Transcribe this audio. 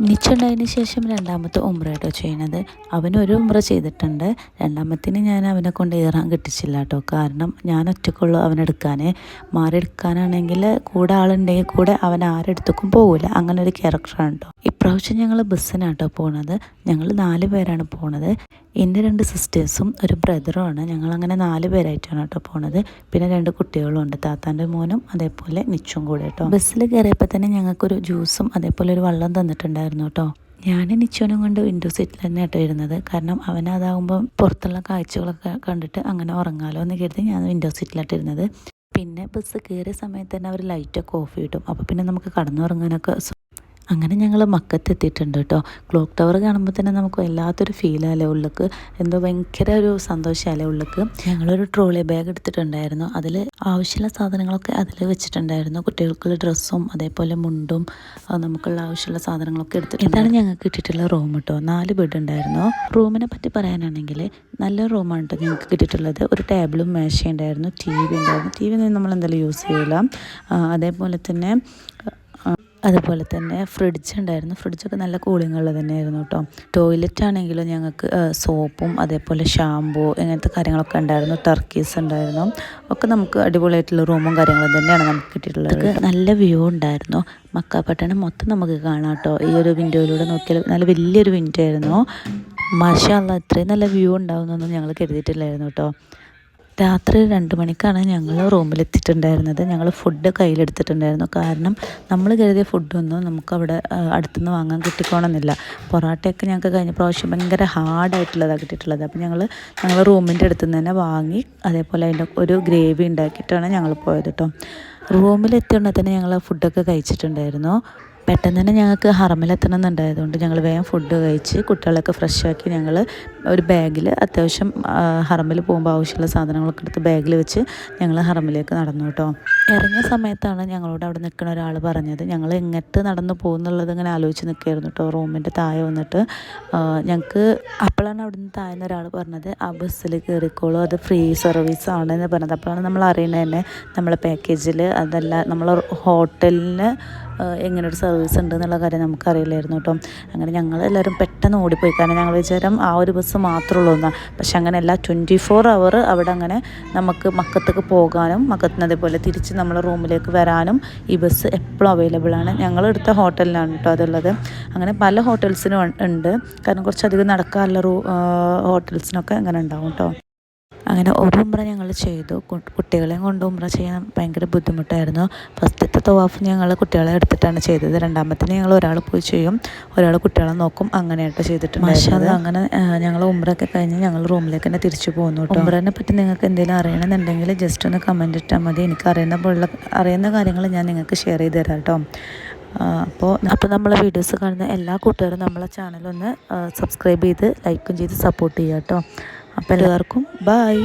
നിച്ചുണ്ടായതിന് ശേഷം രണ്ടാമത്തെ ഉമ്രയാട്ടോ ചെയ്യണത്. അവനൊരു ഉമ്ര ചെയ്തിട്ടുണ്ട്. രണ്ടാമത്തിന് ഞാൻ അവനെ കൊണ്ട് ഏറാൻ കിട്ടിച്ചില്ല കേട്ടോ. കാരണം ഞാൻ ഒറ്റക്കുള്ളൂ അവനെടുക്കാൻ മാറിയെടുക്കാനാണെങ്കിൽ കൂടെ ആളുണ്ടെങ്കിൽ കൂടെ അവൻ ആരെടുത്തേക്കും പോകില്ല അങ്ങനെ ഒരു ക്യാരക്ടറാണ് കേട്ടോ. ഇപ്രാവശ്യം ഞങ്ങൾ ബസ്സിനാട്ടോ പോണത്. ഞങ്ങൾ നാല് പേരാണ് പോണത്. എന്റെ രണ്ട് സിസ്റ്റേഴ്സും ഒരു ബ്രദറുമാണ് ഞങ്ങൾ അങ്ങനെ നാല് പേരായിട്ടാണ് കേട്ടോ പോണത്. പിന്നെ രണ്ട് കുട്ടികളും ഉണ്ട്. താത്താന്റെ മോനും അതേപോലെ നിച്ചും കൂടെ കേട്ടോ. ബസ്സിൽ കയറിയപ്പോൾ തന്നെ ഞങ്ങൾക്കൊരു ജ്യൂസും അതേപോലെ ഒരു വെള്ളം തന്നിട്ടുണ്ടായിരുന്നു കേട്ടോ. ഞാൻ നിച്ചോനും കൊണ്ട് വിൻഡോ സീറ്റിൽ തന്നെ ആട്ടോ ഇരുന്നത്. കാരണം അവനതാകുമ്പോൾ പുറത്തുള്ള കാഴ്ചകളൊക്കെ കണ്ടിട്ട് അങ്ങനെ ഉറങ്ങാലോ എന്ന് കരുതി ഞാൻ വിൻഡോ സീറ്റിലായിട്ട് ഇരുന്നത്. പിന്നെ ബസ് കയറിയ സമയത്ത് തന്നെ അവർ ലൈറ്റൊക്കെ ഓഫ് കിട്ടും അപ്പോൾ പിന്നെ നമുക്ക് കടന്നുറങ്ങാനൊക്കെ അങ്ങനെ ഞങ്ങൾ മക്കത്തെത്തിയിട്ടുണ്ട് കേട്ടോ ക്ലോക്ക് ടവർ കാണുമ്പോൾ തന്നെ നമുക്ക് വല്ലാത്തൊരു ഫീലല്ലേ ഉള്ളിക്ക്? എന്തോ ഭയങ്കര ഒരു സന്തോഷമല്ലേ ഉള്ളിക്ക്? ഞങ്ങളൊരു ട്രോളി ബാഗ് എടുത്തിട്ടുണ്ടായിരുന്നു. അതിൽ ആവശ്യമുള്ള സാധനങ്ങളൊക്കെ അതിൽ വെച്ചിട്ടുണ്ടായിരുന്നു. കുട്ടികൾക്കുള്ള ഡ്രസ്സും അതേപോലെ മുണ്ടും നമുക്കുള്ള ആവശ്യമുള്ള സാധനങ്ങളൊക്കെ എടുത്തു ഇതാണ് ഞങ്ങൾക്ക് കിട്ടിയിട്ടുള്ള റൂം കേട്ടോ നാല് ബെഡ് ഉണ്ടായിരുന്നു. റൂമിനെ പറ്റി പറയാനാണെങ്കിൽ നല്ല റൂമാണ് കേട്ടോ ഞങ്ങൾക്ക് കിട്ടിയിട്ടുള്ളത്. ഒരു ടേബിളും മേശയും ഉണ്ടായിരുന്നു. ടി വി ഉണ്ടായിരുന്നു. ടി വി നമ്മൾ എന്തായാലും യൂസ് ചെയ്യില്ല അതേപോലെ തന്നെ അതുപോലെ തന്നെ ഫ്രിഡ്ജ് ഉണ്ടായിരുന്നു. ഫ്രിഡ്ജൊക്കെ നല്ല കൂളിംഗ് ഉള്ളത് തന്നെയായിരുന്നു കേട്ടോ ടോയ്ലറ്റ് ആണെങ്കിലും ഞങ്ങൾക്ക് സോപ്പും അതേപോലെ ഷാമ്പൂ ഇങ്ങനത്തെ കാര്യങ്ങളൊക്കെ ഉണ്ടായിരുന്നു. ടർക്കീസ് ഉണ്ടായിരുന്നു. ഒക്കെ നമുക്ക് അടിപൊളിയായിട്ടുള്ള റൂമും കാര്യങ്ങളും തന്നെയാണ് നമുക്ക് കിട്ടിയിട്ടുള്ളത് നല്ല വ്യൂ ഉണ്ടായിരുന്നു. മക്കാപ്പട്ടണം മൊത്തം നമുക്ക് കാണാം കേട്ടോ ഈ ഒരു വിൻഡോയിലൂടെ നോക്കിയാൽ നല്ല വലിയൊരു വിൻഡോ ആയിരുന്നു. മാഷാല്ല ഇത്രയും നല്ല വ്യൂ ഉണ്ടാവുന്നൊന്നും ഞങ്ങൾ കരുതിയിട്ടില്ലായിരുന്നു കേട്ടോ രാത്രി രണ്ട് മണിക്കാണ് ഞങ്ങൾ റൂമിലെത്തിയിട്ടുണ്ടായിരുന്നത്. ഞങ്ങൾ ഫുഡ് കയ്യിലെടുത്തിട്ടുണ്ടായിരുന്നു. കാരണം നമ്മൾ കരുതിയ ഫുഡൊന്നും നമുക്കവിടെ അടുത്തുനിന്ന് വാങ്ങാൻ കിട്ടിക്കോണമെന്നില്ല പൊറോട്ടയൊക്കെ ഞങ്ങൾക്ക് കഴിഞ്ഞ പ്രാവശ്യം ഭയങ്കര ഹാർഡായിട്ടുള്ളതാണ് കിട്ടിയിട്ടുള്ളത്. അപ്പോൾ ഞങ്ങൾ ഞങ്ങൾ റൂമിന്റെ അടുത്ത് തന്നെ വാങ്ങി അതേപോലെ അതിന്റെ ഒരു ഗ്രേവി ഉണ്ടാക്കിയിട്ടാണ് ഞങ്ങൾ പോയത് കേട്ടോ റൂമിലെത്തിയുടനെ തന്നെ ഞങ്ങൾ ഫുഡൊക്കെ കഴിച്ചിട്ടുണ്ടായിരുന്നു. പെട്ടെന്ന് തന്നെ ഞങ്ങൾക്ക് ഹറമിലെത്തണം എന്നുണ്ടായതുകൊണ്ട് ഞങ്ങൾ വേഗം ഫുഡ് കഴിച്ച് കുട്ടികളൊക്കെ ഫ്രഷ് ആക്കി ഞങ്ങൾ ഒരു ബാഗിൽ അത്യാവശ്യം ഹറമിൽ പോകുമ്പോൾ ആവശ്യമുള്ള സാധനങ്ങളൊക്കെ എടുത്ത് ബാഗിൽ വെച്ച് ഞങ്ങൾ ഹറമിലേക്ക് നടന്നു കേട്ടോ. ഇറങ്ങിയ സമയത്താണ് ഞങ്ങളോട് അവിടെ നിൽക്കുന്ന ഒരാൾ പറഞ്ഞത്. ഞങ്ങൾ എങ്ങോട്ട് നടന്നു പോകുന്നുള്ളത് ഇങ്ങനെ ആലോചിച്ച് നിൽക്കുകയായിരുന്നു കേട്ടോ. റൂമിന്റെ താഴെ വന്നിട്ട് ഞങ്ങൾക്ക് അപ്പോഴാണ് അവിടെ നിന്ന് താഴെ ഒരാൾ പറഞ്ഞത് ആ ബസ്സിൽ കയറിക്കോളൂ. അത് ഫ്രീ സർവീസ് ആണെന്ന് പറഞ്ഞത്. അപ്പോഴാണ് നമ്മൾ അറിയുന്നത് തന്നെ നമ്മളെ പാക്കേജിൽ അതല്ല നമ്മൾ ഹോട്ടലിന് എങ്ങനെ ഒരു സർവീസ് ഉണ്ട് എന്നുള്ള കാര്യം നമുക്കറിയില്ലായിരുന്നു കേട്ടോ. അങ്ങനെ ഞങ്ങൾ എല്ലാവരും പെട്ടെന്ന് ഓടിപ്പോയി. കാരണം ഞങ്ങൾ വിചാരം ആ ഒരു ബസ് മാത്രമേ ഉള്ളൂ എന്നാണ് പക്ഷെ അങ്ങനെയല്ല ട്വന്റി ഫോർ അവർ അവിടെ അങ്ങനെ നമുക്ക് മക്കത്തേക്ക് പോകാനും മക്കത്തിന് അതേപോലെ തിരിച്ച് നമ്മളെ റൂമിലേക്ക് വരാനും ഈ ബസ് എപ്പോഴും അവൈലബിൾ ആണ്. ഞങ്ങൾ എടുത്ത ഹോട്ടലിലാണ് കേട്ടോ അതുള്ളത്. അങ്ങനെ പല ഹോട്ടൽസിനും ഉണ്ട്. കാരണം കുറച്ചധികം നടക്കാനുള്ള റൂ ഹോട്ടൽസിനൊക്കെ അങ്ങനെ ഉണ്ടാവും കേട്ടോ. അങ്ങനെ ഒരു ഉമ്ര ഞങ്ങൾ ചെയ്തു കുട്ടികളെയും കൊണ്ട് ഉമ്ര ചെയ്യാൻ ഭയങ്കര ബുദ്ധിമുട്ടായിരുന്നു. ഫസ്റ്റത്തെ തവാഫ് ഞങ്ങൾ കുട്ടികളെ എടുത്തിട്ടാണ് ചെയ്തത്. രണ്ടാമത്തിന് ഞങ്ങൾ ഒരാൾ പോയി ചെയ്യും. ഒരാൾ കുട്ടികളെ നോക്കും. അങ്ങനെയായിട്ട് ചെയ്തിട്ട് ചെയ്തിട്ടുണ്ട് അങ്ങനെ ഞങ്ങൾ ഉമ്രൊക്കെ കഴിഞ്ഞ് ഞങ്ങൾ റൂമിലേക്ക് തന്നെ തിരിച്ചു പോകുന്നു കേട്ടോ ഉമ്രനെ പറ്റി നിങ്ങൾക്ക് എന്തെങ്കിലും അറിയണമെന്നുണ്ടെങ്കിൽ ജസ്റ്റ് ഒന്ന് കമന്റ് ഇട്ടാൽ മതി. എനിക്ക് അറിയുന്ന പോലുള്ള അറിയുന്ന കാര്യങ്ങൾ ഞാൻ നിങ്ങൾക്ക് ഷെയർ ചെയ്ത് തരാം കേട്ടോ അപ്പോൾ അപ്പോൾ നമ്മളെ വീഡിയോസ് കാണുന്ന എല്ലാ കൂട്ടുകാരും നമ്മളെ ചാനലൊന്ന് സബ്സ്ക്രൈബ് ചെയ്ത് ലൈക്കും ചെയ്ത് സപ്പോർട്ട് ചെയ്യാം കേട്ടോ അപ്പോൾ എല്ലാവർക്കും ബായ്